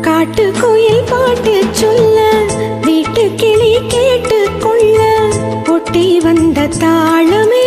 காட்டு கோயில் பாட்டு சொல்ல வீட்டு கிளி கேட்டு கொள்ள ஒட்டி வந்த தாளமே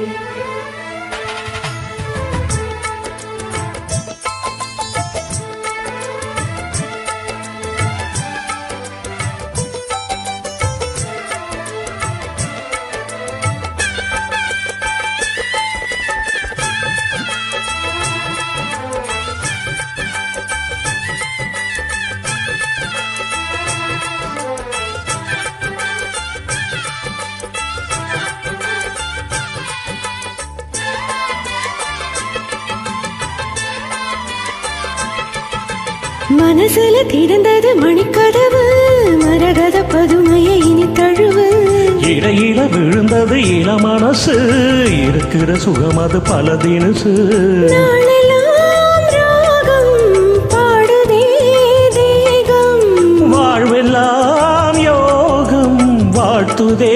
மனசுல திறந்தது மணிக்கதவு மரகத பதுமையை இனி தழுவு. இடையில விழுந்தது இள மனசு இருக்கிற சுகம் அது பல தினசு. வாழ்வெல்லாம் யோகம் வாழ்த்துதே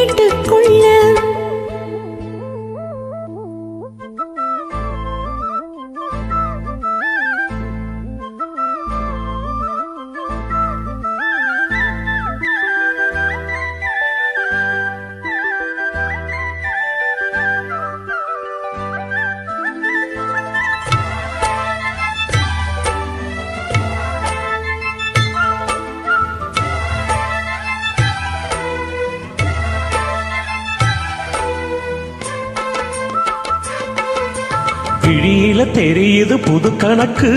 விடியில தெரியுது புது கணக்கு.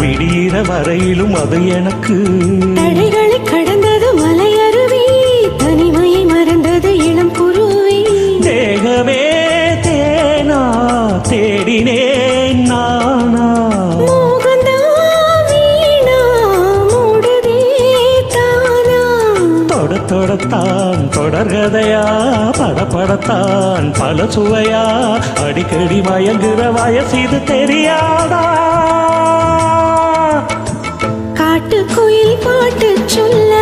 விடியிற வரையிலும் அது எனக்கு. தடைகளை தொடர்கதையா படப்படத்தான். பல சுவையா? அடிக்கடி மயங்குற வயசு தெரியாதா? காட்டு காட்டுக்குயில் பாட்டு சொல்ல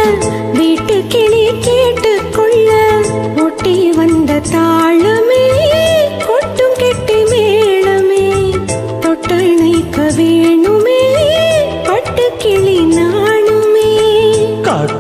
வீட்டு கிளி கேட்டுக்கொள்ள ஒட்டி வந்த தாளமே